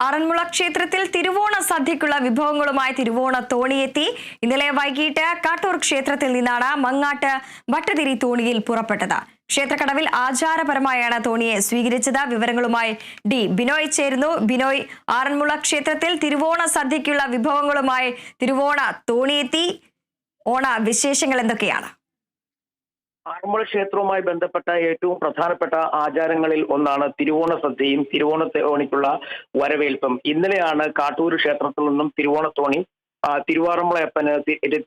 ആറന്മുള ക്ഷേത്രത്തിൽ തിരുവോണ സദ്യക്കുള്ള വിഭവങ്ങളുമായി തിരുവോണ തോണിയെത്തി. ഇന്നലെ വൈകിട്ട് കാട്ടൂർ ക്ഷേത്രത്തിൽ നിന്നാണ് മങ്ങാട്ട് ഭട്ടതിരി തോണിയിൽ പുറപ്പെട്ടത്. ക്ഷേത്രക്കടവിൽ ആചാരപരമായാണ് തോണിയെ സ്വീകരിച്ചത്. വിവരങ്ങളുമായി ഡി ബിനോയ് ചേരുന്നു. ബിനോയ് ആറന്മുള ക്ഷേത്രത്തിൽ തിരുവോണ സദ്യക്കുള്ള വിഭവങ്ങളുമായി തിരുവോണ തോണിയെത്തി. ഓണ വിശേഷങ്ങൾ എന്തൊക്കെയാണ്? ആറന്മുള ക്ഷേത്രവുമായി ബന്ധപ്പെട്ട ഏറ്റവും പ്രധാനപ്പെട്ട ആചാരങ്ങളിൽ ഒന്നാണ് തിരുവോണ സദ്യയും തിരുവോണത്തോണിക്കുള്ള വരവേൽപ്പം. ഇന്നലെയാണ് കാട്ടൂർ ക്ഷേത്രത്തിൽ നിന്നും തിരുവോണത്തോണി തിരുവാറമ്മളയപ്പന്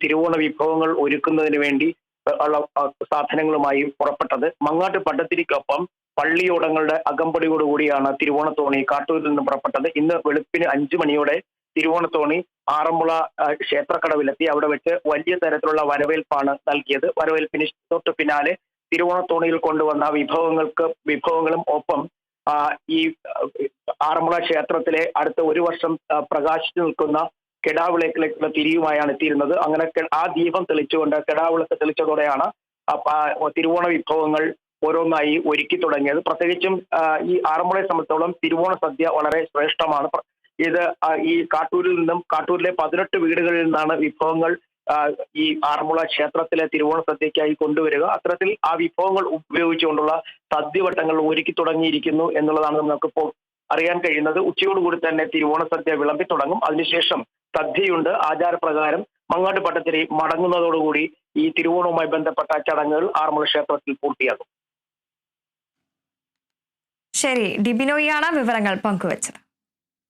തിരുവോണ വിഭവങ്ങൾ ഒരുക്കുന്നതിന് വേണ്ടി ഉള്ള സാധനങ്ങളുമായി പുറപ്പെട്ടത്. മങ്ങാട്ട് പട്ടത്തിരിക്കൊപ്പം പള്ളിയോടങ്ങളുടെ അകമ്പടിയോടുകൂടിയാണ് തിരുവോണത്തോണി കാട്ടൂരിൽ നിന്ന് പുറപ്പെട്ടത്. ഇന്ന് വെളുപ്പിന് അഞ്ചു മണിയോടെ തിരുവോണത്തോണി ആറന്മുള ക്ഷേത്രക്കടവിലെത്തി. അവിടെ വെച്ച് വലിയ തരത്തിലുള്ള വരവേൽപ്പാണ് നൽകിയത്. വരവേൽപ്പിന് തൊട്ട് പിന്നാലെ തിരുവോണത്തോണിയിൽ കൊണ്ടുവന്ന വിഭവങ്ങൾക്ക് വിഭവങ്ങളും ഒപ്പം ഈ ആറന്മുള ക്ഷേത്രത്തിലെ അടുത്ത ഒരു വർഷം പ്രകാശിച്ചു നിൽക്കുന്ന കെടാവിളക്കിലേക്കുള്ള തിരിയുമായാണ് എത്തിയിരുന്നത്. അങ്ങനെ ആ ദീപം തെളിച്ചുകൊണ്ട് കെടാവിളക്ക് തെളിച്ചതോടെയാണ് തിരുവോണ വിഭവങ്ങൾ ഓരോന്നായി ഒരുക്കി തുടങ്ങിയത്. പ്രത്യേകിച്ചും ഈ ആറന്മുളയെ സംബന്ധിച്ചോളം തിരുവോണ സദ്യ വളരെ ശ്രേഷ്ഠമാണ്. ഇത് ഈ കാട്ടൂരിൽ നിന്നും കാട്ടൂരിലെ പതിനെട്ട് വീടുകളിൽ നിന്നാണ് വിഭവങ്ങൾ ഈ ആറന്മുള ക്ഷേത്രത്തിലെ തിരുവോണ സദ്യക്കായി കൊണ്ടുവരിക. അത്തരത്തിൽ ആ വിഭവങ്ങൾ ഉപയോഗിച്ചുകൊണ്ടുള്ള സദ്യവട്ടങ്ങൾ ഒരുക്കി തുടങ്ങിയിരിക്കുന്നു എന്നുള്ളതാണ് നമുക്കിപ്പോൾ അറിയാൻ കഴിയുന്നത്. ഉച്ചയോടുകൂടി തന്നെ തിരുവോണ സദ്യ വിളമ്പി തുടങ്ങും. അതിനുശേഷം സദ്യയുണ്ട്. ആചാരപ്രകാരം മങ്ങാട്ട് പട്ടത്തിരി മടങ്ങുന്നതോടുകൂടി ഈ തിരുവോണവുമായി ബന്ധപ്പെട്ട ചടങ്ങുകൾ ആറന്മുള ക്ഷേത്രത്തിൽ പൂർത്തിയാകും. ശരി ഡിബിനോയാണ് വിവരങ്ങൾ പങ്കുവച്ചത്.